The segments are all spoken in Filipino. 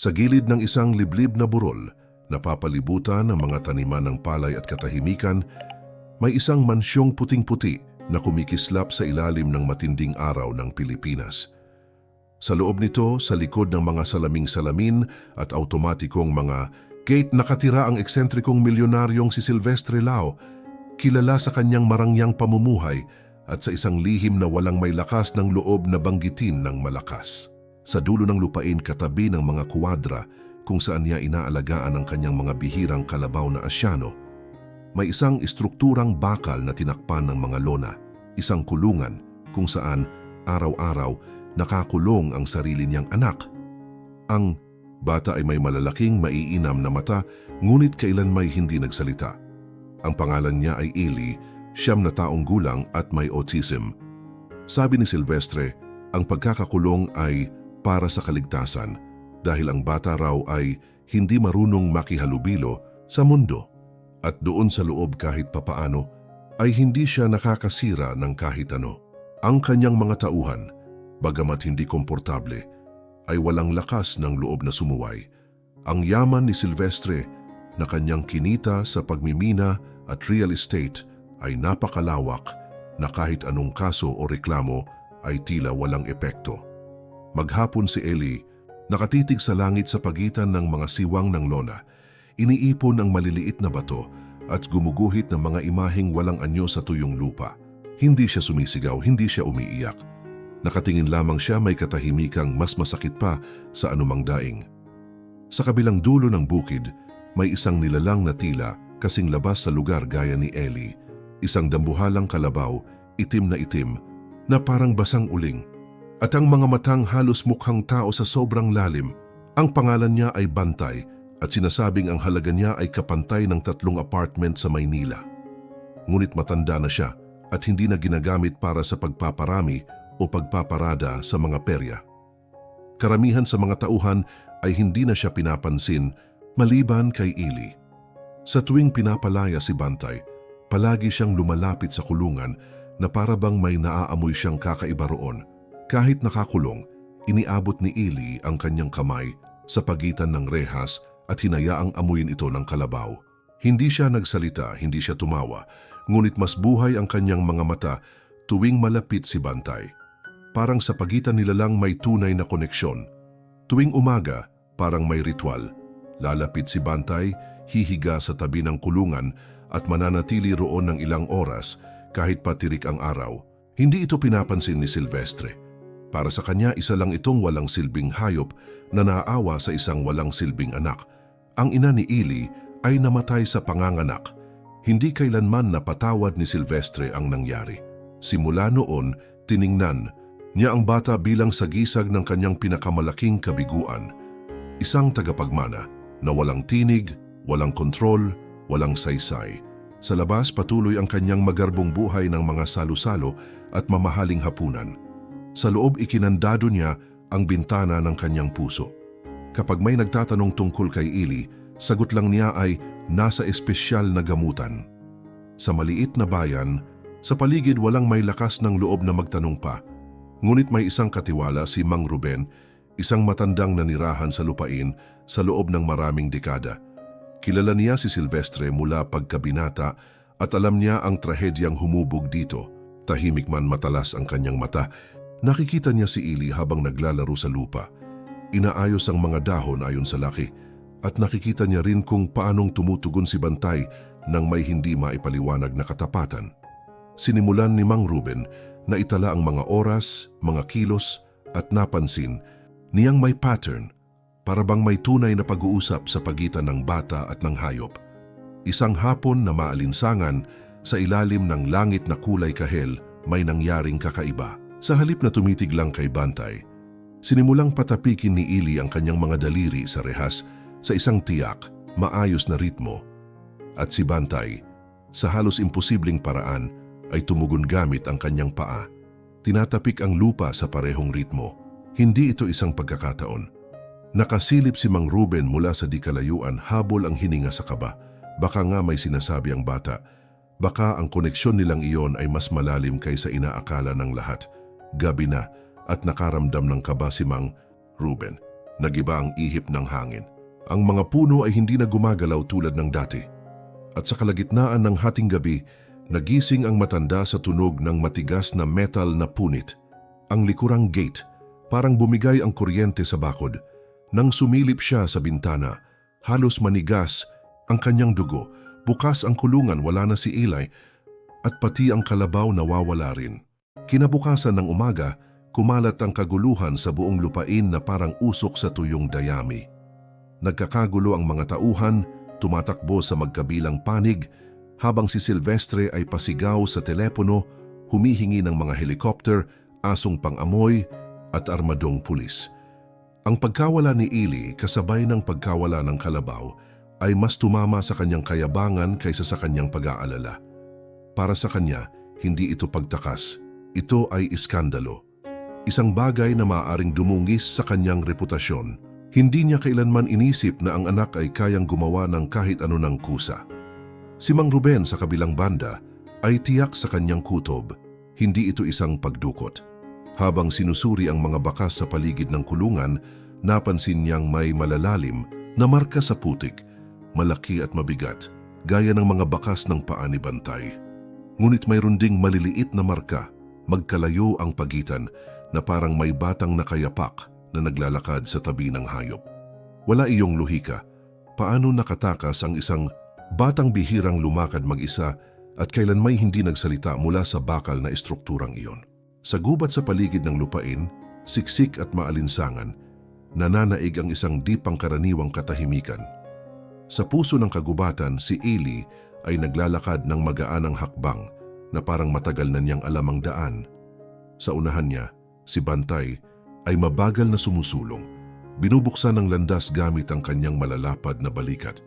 Sa gilid ng isang liblib na burol, napapalibutan ng mga taniman ng palay at katahimikan, may isang mansyong puting-puti na kumikislap sa ilalim ng matinding araw ng Pilipinas. Sa loob nito, sa likod ng mga salaming salamin at automatikong mga gate nakatira ang eksentrikong milyonaryong si Silvestre Lao, kilala sa kanyang marangyang pamumuhay at sa isang lihim na walang may lakas ng loob na banggitin ng malakas. Sa dulo ng lupain katabi ng mga kuwadra kung saan niya inaalagaan ang kanyang mga bihirang kalabaw na asyano, may isang istrukturang bakal na tinakpan ng mga lona, isang kulungan kung saan araw-araw nakakulong ang sarili niyang anak. Ang bata ay may malalaking maiinam na mata ngunit kailan may hindi nagsalita. Ang pangalan niya ay Eli, siyam na taong gulang at may autism. Sabi ni Silvestre, ang pagkakakulong ay para sa kaligtasan dahil ang bata raw ay hindi marunong makihalubilo sa mundo at doon sa loob kahit papaano ay hindi siya nakakasira ng kahit ano. Ang kanyang mga tauhan, bagamat hindi komportable, ay walang lakas ng loob na sumuway. Ang yaman ni Silvestre na kanyang kinita sa pagmimina at real estate ay napakalawak na kahit anong kaso o reklamo ay tila walang epekto. Maghapon si Eli, nakatitig sa langit sa pagitan ng mga siwang ng lona, iniipon ang maliliit na bato at gumuguhit ng mga imaheng walang anyo sa tuyong lupa. Hindi siya sumisigaw, hindi siya umiiyak. Nakatingin lamang siya may katahimikang mas masakit pa sa anumang daing. Sa kabilang dulo ng bukid, may isang nilalang na tila kasing labas sa lugar gaya ni Eli. Isang dambuhalang kalabaw, itim na itim, na parang basang uling. At ang mga matang halos mukhang tao sa sobrang lalim. Ang pangalan niya ay Bantay at sinasabing ang halaga niya ay kapantay ng tatlong apartment sa Maynila. Ngunit matanda na siya at hindi na ginagamit para sa pagpaparami o pagpaparada sa mga perya. Karamihan sa mga tauhan ay hindi na siya pinapansin maliban kay Ili. Sa tuwing pinapalaya si Bantay, palagi siyang lumalapit sa kulungan na para bang may naaamoy siyang kakaiba roon. Kahit nakakulong, iniabot ni Ili ang kanyang kamay sa pagitan ng rehas at hinayaang amuyin ito ng kalabaw. Hindi siya nagsalita, hindi siya tumawa, ngunit mas buhay ang kanyang mga mata tuwing malapit si Bantay. Parang sa pagitan nila lang may tunay na koneksyon. Tuwing umaga, parang may ritual. Lalapit si Bantay, hihiga sa tabi ng kulungan at mananatili roon ng ilang oras kahit patirik ang araw. Hindi ito pinapansin ni Silvestre. Para sa kanya, isa lang itong walang silbing hayop na naaawa sa isang walang silbing anak. Ang ina ni Ili ay namatay sa panganganak. Hindi kailanman napatawad ni Silvestre ang nangyari. Simula noon, tiningnan niya ang bata bilang sagisag ng kanyang pinakamalaking kabiguan. Isang tagapagmana na walang tinig, walang kontrol, walang saysay. Sa labas patuloy ang kanyang magarbong buhay ng mga salo-salo at mamahaling hapunan. Sa loob ikinandado niya ang bintana ng kanyang puso. Kapag may nagtatanong tungkol kay Ili, sagot lang niya ay nasa espesyal na gamutan. Sa maliit na bayan, sa paligid walang may lakas ng loob na magtanong pa. Ngunit may isang katiwala si Mang Ruben, isang matandang nanirahan sa lupain sa loob ng maraming dekada. Kilala niya si Silvestre mula pagkabinata at alam niya ang trahedyang humubog dito. Tahimik man matalas ang kanyang mata, nakikita niya si Ili habang naglalaro sa lupa. Inaayos ang mga dahon ayon sa laki at nakikita niya rin kung paanong tumutugon si Bantay nang may hindi maipaliwanag na katapatan. Sinimulan ni Mang Ruben na itala ang mga oras, mga kilos at napansin niyang may pattern para bang may tunay na pag-uusap sa pagitan ng bata at ng hayop. Isang hapon na maalinsangan sa ilalim ng langit na kulay kahel may nangyaring kakaiba. Sa halip na tumitig lang kay Bantay, sinimulang patapikin ni Ili ang kanyang mga daliri sa rehas sa isang tiyak, maayos na ritmo. At si Bantay, sa halos imposibleng paraan, ay tumugon gamit ang kanyang paa. Tinatapik ang lupa sa parehong ritmo. Hindi ito isang pagkakataon. Nakasilip si Mang Ruben mula sa di kalayuan habol ang hininga sa kaba. Baka nga may sinasabi ang bata. Baka ang koneksyon nilang iyon ay mas malalim kaysa inaakala ng lahat. Gabi na at nakaramdam ng kaba si Mang Ruben. nagiba ang ihip ng hangin. Ang mga puno ay hindi na gumagalaw tulad ng dati. At sa kalagitnaan ng hating gabi, nagising ang matanda sa tunog ng matigas na metal na punit. Ang likurang gate, parang bumigay ang kuryente sa bakod. Nang sumilip siya sa bintana, halos manigas ang kanyang dugo. Bukas ang kulungan, wala na si Eli, at pati ang kalabaw nawawala rin. Kinabukasan ng umaga, kumalat ang kaguluhan sa buong lupain na parang usok sa tuyong dayami. Nagkakagulo ang mga tauhan, tumatakbo sa magkabilang panig, habang si Silvestre ay pasigaw sa telepono, humihingi ng mga helikopter, asong pangamoy at armadong pulis. Ang pagkawala ni Ili kasabay ng pagkawala ng kalabaw ay mas tumama sa kanyang kayabangan kaysa sa kanyang pag-aalala. Para sa kanya, hindi ito pagtakas, ito ay iskandalo. Isang bagay na maaaring dumungis sa kanyang reputasyon. Hindi niya kailanman inisip na ang anak ay kayang gumawa ng kahit ano ng kusa. Si Mang Ruben sa kabilang banda ay tiyak sa kanyang kutob, hindi ito isang pagdukot. Habang sinusuri ang mga bakas sa paligid ng kulungan, napansin niyang may malalalim na marka sa putik, malaki at mabigat, gaya ng mga bakas ng paa ni Bantay. Ngunit mayroon ding maliliit na marka, magkalayo ang pagitan na parang may batang nakayapak na naglalakad sa tabi ng hayop. Wala iyong luhika. Paano nakatakas ang isang batang bihirang lumakad mag-isa at kailan may hindi nagsalita mula sa bakal na estrukturang iyon? Sa gubat sa paligid ng lupain, siksik at maalinsangan, nananaig ang isang di pangkaraniwang katahimikan. Sa puso ng kagubatan, si Eli ay naglalakad ng magaanang hakbang na parang matagal na niyang alam ang daan. Sa unahan niya, si Bantay ay mabagal na sumusulong. Binubuksan ng landas gamit ang kanyang malalapad na balikat.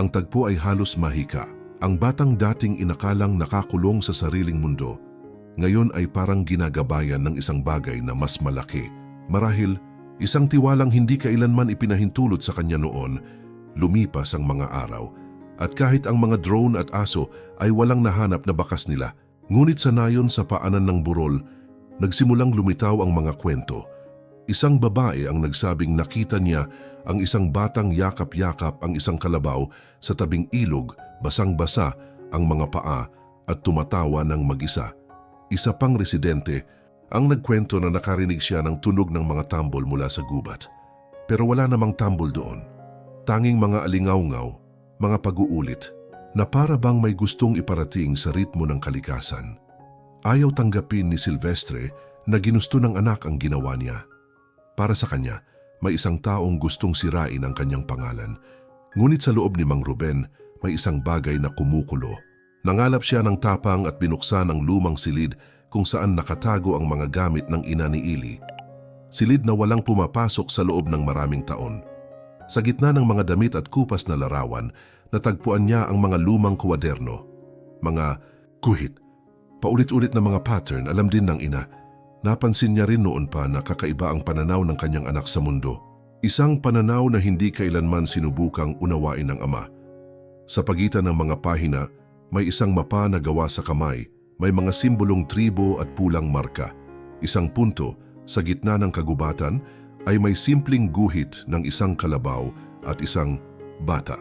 Ang tagpo ay halos mahika. Ang batang dating inakalang nakakulong sa sariling mundo, ngayon ay parang ginagabayan ng isang bagay na mas malaki. Marahil, isang tiwalang hindi kailanman ipinahintulot sa kanya noon, lumipas ang mga araw. At kahit ang mga drone at aso ay walang nahanap na bakas nila, ngunit sa nayon sa paanan ng burol, nagsimulang lumitaw ang mga kwento. Isang babae ang nagsabing nakita niya ang isang batang yakap-yakap ang isang kalabaw sa tabing ilog, basang-basa ang mga paa at tumatawa ng mag-isa. Isa pang residente ang nagkwento na nakarinig siya ng tunog ng mga tambol mula sa gubat. Pero wala namang tambol doon. Tanging mga alingawngaw, mga pag-uulit, na para bang may gustong iparating sa ritmo ng kalikasan. Ayaw tanggapin ni Silvestre na ginusto ng anak ang ginawa niya. Para sa kanya, may isang taong gustong sirain ang kanyang pangalan. Ngunit sa loob ni Mang Ruben, may isang bagay na kumukulo. Nangalap siya ng tapang at binuksan ang lumang silid kung saan nakatago ang mga gamit ng ina ni Ili. Silid na walang pumapasok sa loob ng maraming taon. Sa gitna ng mga damit at kupas na larawan, natagpuan niya ang mga lumang kuwaderno. Mga kuhit. Paulit-ulit na mga pattern alam din ng ina Napansin niya rin noon pa na kakaiba ang pananaw ng kanyang anak sa mundo. Isang pananaw na hindi kailanman sinubukang unawain ng ama. Sa pagitan ng mga pahina, may isang mapa na gawa sa kamay, may mga simbolong tribo at pulang marka. Isang punto, sa gitna ng kagubatan, ay may simpleng guhit ng isang kalabaw at isang bata.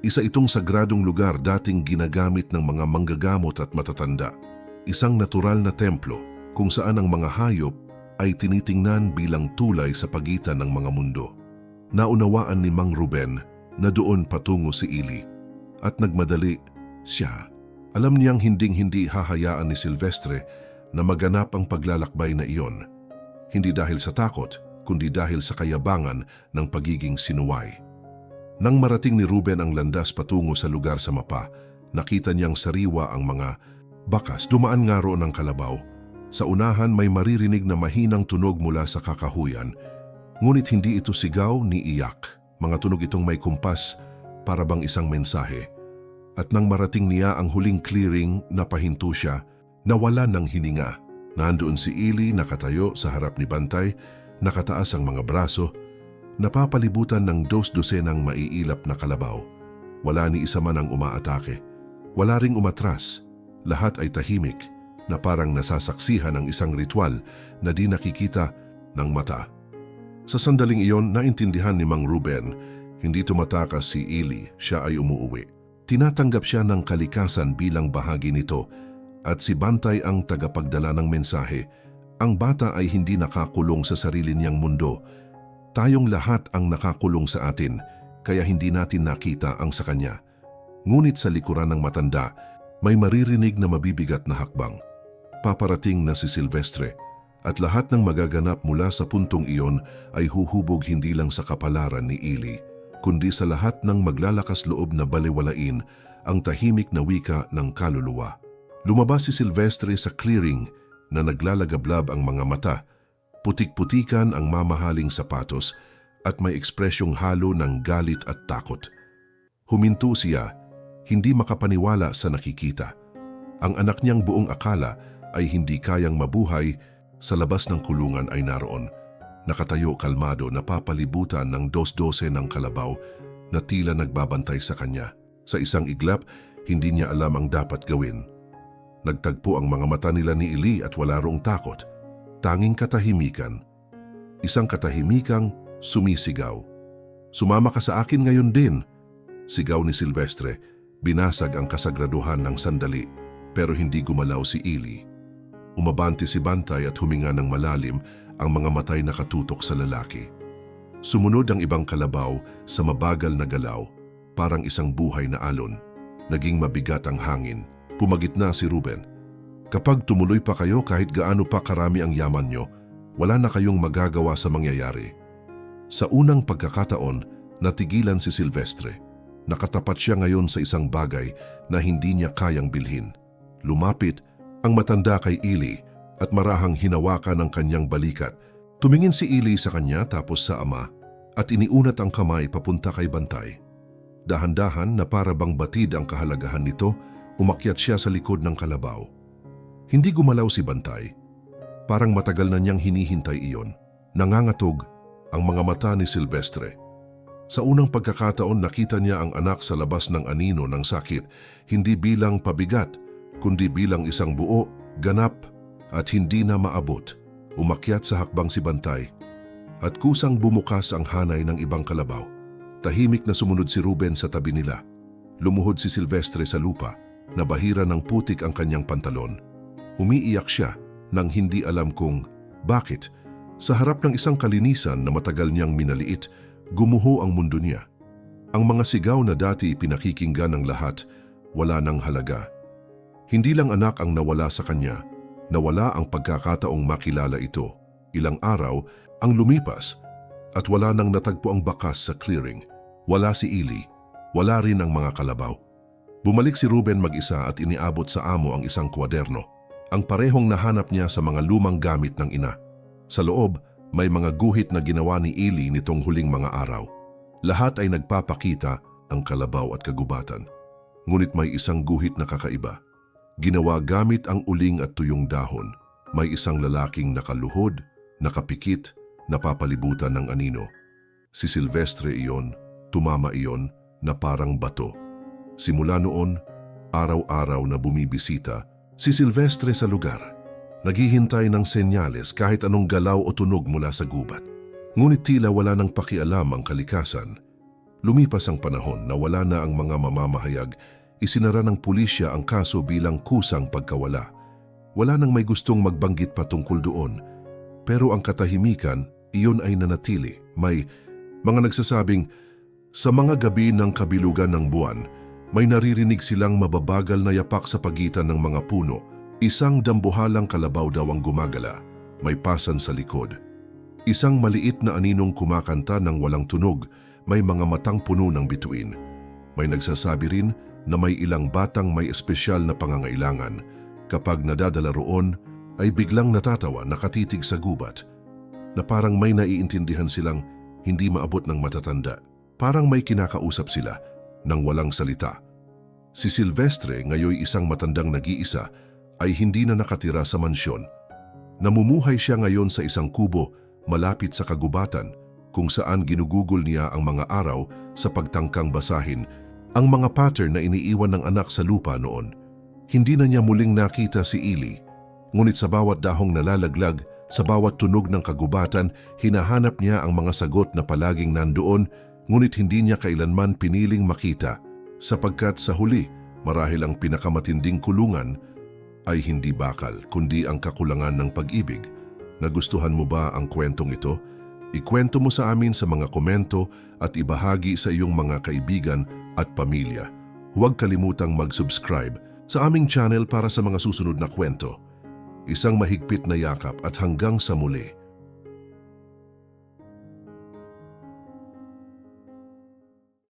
Isa itong sagradong lugar dating ginagamit ng mga manggagamot at matatanda. Isang natural na templo kung saan ang mga hayop ay tinitingnan bilang tulay sa pagitan ng mga mundo. Naunawaan ni Mang Ruben na doon patungo si Ili at nagmadali siya. Alam niyang hinding-hindi hahayaan ni Silvestre na maganap ang paglalakbay na iyon. Hindi dahil sa takot, kundi dahil sa kayabangan ng pagiging sinuway. Nang marating ni Ruben ang landas patungo sa lugar sa mapa, nakita niyang sariwa ang mga bakas dumaan nga roon ng kalabaw sa unahan may maririnig na mahinang tunog mula sa kakahuyan, ngunit hindi ito sigaw ni iyak. Mga tunog itong may kumpas para bang isang mensahe. At nang marating niya ang huling clearing, napahinto siya, nawala ng hininga. Nandoon si Ili nakatayo sa harap ni Bantay, nakataas ang mga braso, napapalibutan ng dos-dosenang maiilap na kalabaw. Wala ni isa man ang umaatake. Wala ring umatras. Lahat ay tahimik na parang nasasaksihan ng isang ritual na di nakikita ng mata. Sa sandaling iyon, naintindihan ni Mang Ruben, hindi tumatakas si Ili, siya ay umuuwi. Tinatanggap siya ng kalikasan bilang bahagi nito at si Bantay ang tagapagdala ng mensahe. Ang bata ay hindi nakakulong sa sarili niyang mundo. Tayong lahat ang nakakulong sa atin, kaya hindi natin nakita ang sa kanya. Ngunit sa likuran ng matanda, may maririnig na mabibigat na hakbang. Paparating na si Silvestre at lahat ng magaganap mula sa puntong iyon ay huhubog hindi lang sa kapalaran ni Ili, kundi sa lahat ng maglalakas loob na baliwalain ang tahimik na wika ng kaluluwa. Lumabas si Silvestre sa clearing na naglalagablab ang mga mata, putik-putikan ang mamahaling sapatos at may ekspresyong halo ng galit at takot. Huminto siya, hindi makapaniwala sa nakikita. Ang anak niyang buong akala ay hindi kayang mabuhay sa labas ng kulungan ay naroon. Nakatayo kalmado na papalibutan ng dos-dose ng kalabaw na tila nagbabantay sa kanya. Sa isang iglap, hindi niya alam ang dapat gawin. Nagtagpo ang mga mata nila ni Eli at wala rong takot. Tanging katahimikan. Isang katahimikang sumisigaw. Sumama ka sa akin ngayon din. Sigaw ni Silvestre. Binasag ang kasagraduhan ng sandali pero hindi gumalaw si Eli. Umabante si Bantay at huminga ng malalim ang mga matay nakatutok sa lalaki. Sumunod ang ibang kalabaw sa mabagal na galaw, parang isang buhay na alon. Naging mabigat ang hangin. Pumagit na si Ruben. Kapag tumuloy pa kayo kahit gaano pa karami ang yaman nyo, wala na kayong magagawa sa mangyayari. Sa unang pagkakataon, natigilan si Silvestre. Nakatapat siya ngayon sa isang bagay na hindi niya kayang bilhin. Lumapit ang matanda kay Ili at marahang hinawakan ng kanyang balikat. Tumingin si Ili sa kanya tapos sa ama at iniunat ang kamay papunta kay Bantay. Dahan-dahan na para bang batid ang kahalagahan nito, umakyat siya sa likod ng kalabaw. Hindi gumalaw si Bantay. Parang matagal na niyang hinihintay iyon. Nangangatog ang mga mata ni Silvestre. Sa unang pagkakataon nakita niya ang anak sa labas ng anino ng sakit, hindi bilang pabigat, kundi bilang isang buo, ganap at hindi na maabot. Umakyat sa hakbang si Bantay at kusang bumukas ang hanay ng ibang kalabaw. Tahimik na sumunod si Ruben sa tabi nila. Lumuhod si Silvestre sa lupa, nabahira ng putik ang kanyang pantalon. Umiiyak siya nang hindi alam kung bakit. Sa harap ng isang kalinisan na matagal niyang minaliit, gumuho ang mundo niya. Ang mga sigaw na dati pinakikinggan ng lahat, wala nang halaga. Hindi lang anak ang nawala sa kanya, nawala ang pagkakataong makilala ito. Ilang araw ang lumipas at wala nang natagpo ang bakas sa clearing. Wala si Ili, wala rin ang mga kalabaw. Bumalik si Ruben mag-isa at iniabot sa amo ang isang kwaderno. Ang parehong nahanap niya sa mga lumang gamit ng ina. Sa loob, may mga guhit na ginawa ni Ili nitong huling mga araw. Lahat ay nagpapakita ang kalabaw at kagubatan. Ngunit may isang guhit na kakaiba. Ginawa gamit ang uling at tuyong dahon. May isang lalaking nakaluhod, nakapikit, napapalibutan ng anino. Si Silvestre iyon, tumama iyon na parang bato. Simula noon, araw-araw na bumibisita si Silvestre sa lugar. Naghihintay ng senyales kahit anong galaw o tunog mula sa gubat. Ngunit tila wala nang pakialam ang kalikasan. Lumipas ang panahon na wala na ang mga mamamahayag, isinara ng pulisya ang kaso bilang kusang pagkawala. Wala nang may gustong magbanggit pa tungkol doon. Pero ang katahimikan, iyon ay nanatili. May mga nagsasabing, sa mga gabi ng kabilugan ng buwan, may naririnig silang mababagal na yapak sa pagitan ng mga puno. Isang dambuhalang kalabaw daw ang gumagala, may pasan sa likod. Isang maliit na aninong kumakanta ng walang tunog, may mga matang puno ng bituin. May nagsasabi rin na may ilang batang may espesyal na pangangailangan. Kapag nadadala roon, ay biglang natatawa nakatitig sa gubat na parang may naiintindihan silang hindi maabot ng matatanda. Parang may kinakausap sila nang walang salita. Si Silvestre, ngayoy isang matandang nag-iisa, ay hindi na nakatira sa mansyon. Namumuhay siya ngayon sa isang kubo malapit sa kagubatan kung saan ginugugol niya ang mga araw sa pagtangkang basahin ang mga pattern na iniiwan ng anak sa lupa noon. Hindi na niya muling nakita si Ili, ngunit sa bawat dahong nalalaglag Sa bawat tunog ng kagubatan, hinahanap niya ang mga sagot na palaging nandoon, ngunit hindi niya kailanman piniling makita. Sapagkat sa huli, marahil ang pinakamatinding kulungan ay hindi bakal, kundi ang kakulangan ng pag-ibig. Nagustuhan mo ba ang kwentong ito? Ikwento mo sa amin sa mga komento at ibahagi sa iyong mga kaibigan at pamilya. Huwag kalimutang mag-subscribe sa aming channel para sa mga susunod na kwento. Isang mahigpit na yakap at hanggang sa muli.